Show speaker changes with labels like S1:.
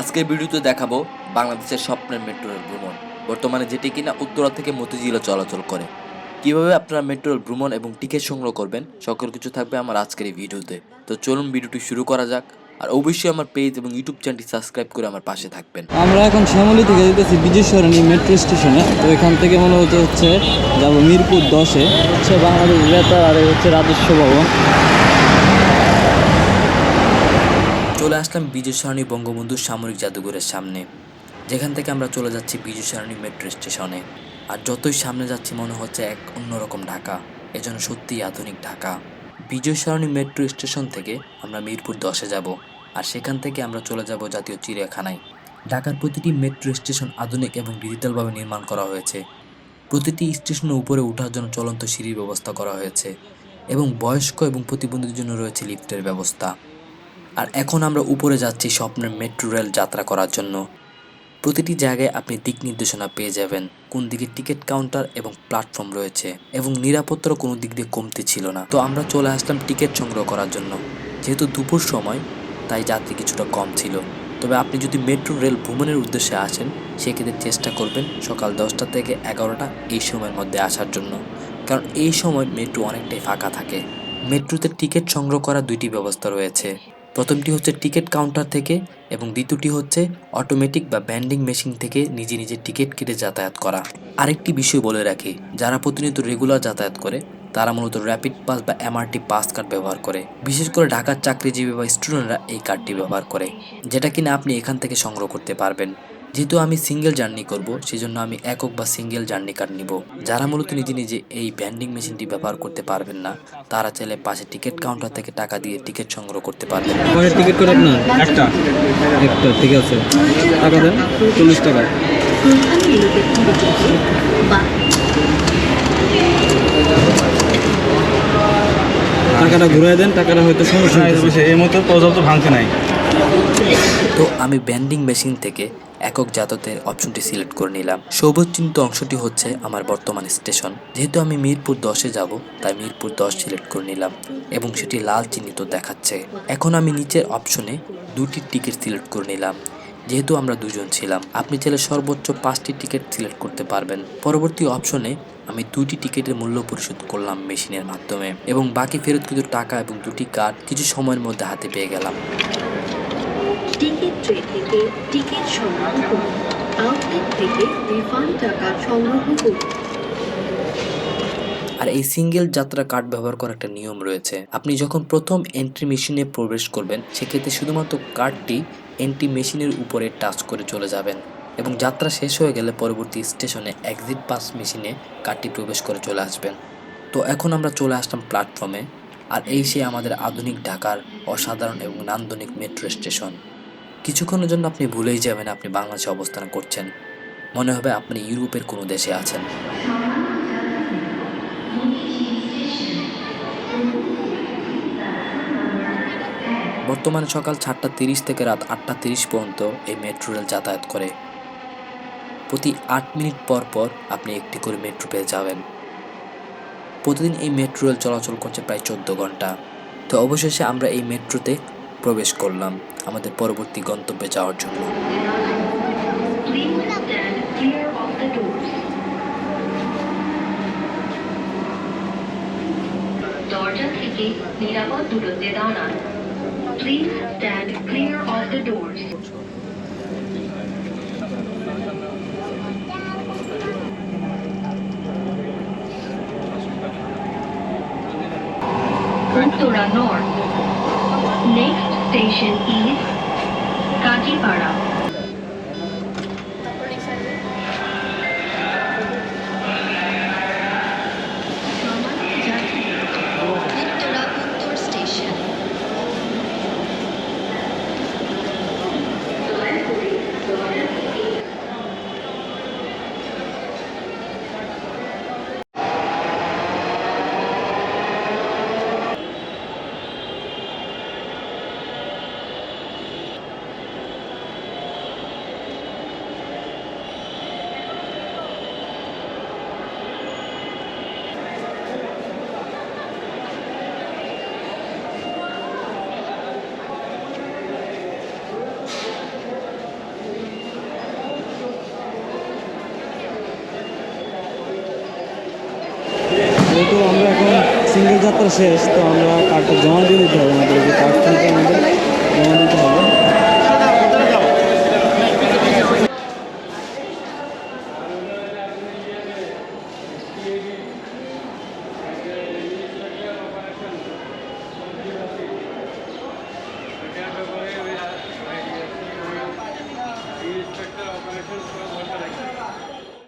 S1: আজকের ভিডিওতে দেখাবো বাংলাদেশের স্বপ্নের মেট্রো রেল ভ্রমণ। বর্তমানে যেটি কিনা উত্তরা থেকে মতিঝিলে চলাচল করে। কীভাবে আপনারা মেট্রো রেল ভ্রমণ এবং টিকিট সংগ্রহ করবেন, সকল কিছু থাকবে আমার আজকের এই ভিডিওতে। তো চলুন ভিডিওটি শুরু করা যাক, আর অবশ্যই আমার পেজ এবং ইউটিউব চ্যানেলটি সাবস্ক্রাইব করে আমার পাশে থাকবেন।
S2: আমরা এখন শ্যামলি থেকে যেতেছি বিজয় সরণি মেট্রো স্টেশনে। তো এখান থেকে মনে হচ্ছে হচ্ছে যাব মিরপুর দশে। হচ্ছে বাংলাদেশ বেতার আর হচ্ছে রাজস্ব ভবন।
S1: চলে আসলাম বিজয় সারণী বঙ্গবন্ধু সামরিক জাদুঘরের সামনে। যেখান থেকে আমরা চলে যাচ্ছি বিজয় সারণী মেট্রো স্টেশনে। আর যতই সামনে যাচ্ছি, মনে হচ্ছে এক অন্যরকম ঢাকা। এজন্য সত্যিই আধুনিক ঢাকা। বিজয় সরণি মেট্রো স্টেশন থেকে আমরা মিরপুর দশে যাব, আর সেখান থেকে আমরা চলে যাব জাতীয় চিড়িয়াখানায়। ঢাকার প্রতিটি মেট্রো স্টেশন আধুনিক এবং ডিজিটালভাবে নির্মাণ করা হয়েছে। প্রতিটি স্টেশনের উপরে ওঠার জন্য চলন্ত সিঁড়ির ব্যবস্থা করা হয়েছে এবং বয়স্ক এবং প্রতিবন্ধীদের জন্য রয়েছে লিফটের ব্যবস্থা। আর এখন আমরা উপরে যাচ্ছি স্বপ্নের মেট্রো রেল যাত্রা করার জন্য। প্রতিটি জায়গায় আপনি দিক নির্দেশনা পেয়ে যাবেন, কোন দিকে টিকিট কাউন্টার এবং প্ল্যাটফর্ম রয়েছে এবং নিরাপত্তার কোনো দিক দিয়ে কমতি ছিল না। তো আমরা চলে আসলাম টিকিট সংগ্রহ করার জন্য। যেহেতু দুপুর সময়, তাই যাত্রী কিছুটা কম ছিল। তবে আপনি যদি মেট্রো রেল ভ্রমণের উদ্দেশ্যে আসেন, সেক্ষেত্রে চেষ্টা করবেন সকাল দশটা থেকে এগারোটা এই সময়ের মধ্যে আসার জন্য। কারণ এই সময় মেট্রো অনেকটাই ফাঁকা থাকে। মেট্রোতে টিকিট সংগ্রহ করার দুইটি ব্যবস্থা রয়েছে। প্রথমটি হচ্ছে টিকিট কাউন্টার থেকে এবং দ্বিতীয়টি হচ্ছে অটোমেটিক বা ব্যান্ডিং মেশিন থেকে নিজে নিজে টিকিট কেটে যাতায়াত করা। আরেকটি বিষয় বলে রাখি, যারা প্রতিনিয়ত রেগুলার যাতায়াত করে, তারা মূলত র্যাপিড পাস বা এমআরটি পাস কার্ড ব্যবহার করে। বিশেষ করে ঢাকার চাকরিজীবী বা স্টুডেন্টরা এই কার্ডটি ব্যবহার করে, যেটা কিনা আপনি এখান থেকে সংগ্রহ করতে পারবেন। যেহেতু আমি সিঙ্গেল জার্নি করব, সেজন্য আমি একক বা সিঙ্গেল জার্নি কার্ড নিব। যারা মূলত নিজে নিজে এই ব্যান্ডিং মেশিনটি ব্যবহার করতে পারবেন না, তারা চাইলে পাশে টিকিট কাউন্টার থেকে টাকা দিয়ে টিকিট সংগ্রহ করতে পারবেন।
S2: টিকিট করে আপনার
S3: একটা
S2: একটা, ঠিক আছে। টাকা দেন, চল্লিশ টাকা। টাকাটা ঘুরাই দেন, টাকাটা হয়তো সমস্যা।
S3: এই মতো পর্যাপ্ত ভাঙতে নাই।
S1: তো আমি ব্যান্ডিং মেশিন থেকে একক যাতায়াতের অপশনটি সিলেক্ট করে নিলাম। সবুজ চিহ্নিত অংশটি হচ্ছে আমার বর্তমান স্টেশন যেহেতু আমি মিরপুর দশে যাব, তাই মিরপুর দশ সিলেক্ট করে নিলাম এবং সেটি লাল চিহ্নিত দেখাচ্ছে। এখন আমি নিচের অপশনে দুটি টিকিট সিলেক্ট করে নিলাম। যেহেতু আমরা দুজন ছিলাম, আপনি চাইলে সর্বোচ্চ পাঁচটি টিকিট সিলেক্ট করতে পারবেন। পরবর্তী অপশনে আমি দুটি টিকিটের মূল্য পরিশোধ করলাম মেশিনের মাধ্যমে এবং বাকি ফেরত কিছু টাকা এবং দুটি কার্ড কিছু সময়ের মধ্যে হাতে পেয়ে গেলাম।
S4: টিকিট ট্রে থেকে টিকিট সংগ্রহ করুন। আউটলেট থেকে রিফান্ড টাকা সংগ্রহ করুন।
S1: আর এই সিঙ্গেল যাত্রা কার্ড ব্যবহার করার একটা নিয়ম রয়েছে। আপনি যখন প্রথম এন্ট্রি মেশিনে প্রবেশ করবেন, সেক্ষেত্রে শুধুমাত্র কার্ডটি এন্ট্রি মেশিনের উপরে টাচ করে চলে যাবেন এবং যাত্রা শেষ হয়ে গেলে পরবর্তী স্টেশনে এক্সিট পাস মেশিনে কার্ডটি প্রবেশ করে চলে আসবেন। তো এখন আমরা চলে আসলাম প্ল্যাটফর্মে আর এই সে আমাদের আধুনিক ঢাকার অসাধারণ এবং নান্দনিক মেট্রো স্টেশন কিছুক্ষণের জন্য আপনি ভুলেই যাবেন আপনি বাংলাদেশে অবস্থান করছেন। মনে হবে আপনি ইউরোপের কোনো দেশে আছেন। বর্তমানে সকাল সাতটা তিরিশ থেকে রাত আটটা তিরিশ পর্যন্ত এই মেট্রো রেল যাতায়াত করে। প্রতি আট মিনিট পর পর আপনি একটি করে মেট্রো পেয়ে যাবেন। প্রতিদিন এই মেট্রো রেল চলাচল করছে প্রায় চোদ্দ ঘণ্টা। তো অবশেষে আমরা এই মেট্রোতে প্রবেশ করলাম আমাদের পরবর্তী গন্তব্যে যাওয়ার জন্য।
S4: Please stand clear of the doors. Uttara north next station is
S5: Kajipada. যেহেতু আমরা
S2: এখন সিঙ্গেল যাত্রা শেষ, তো আমরা কার্ডটা জমা দিয়ে দিতে হবে আমাদের যে কার্ড থাকে আমাদের। জমা দিতে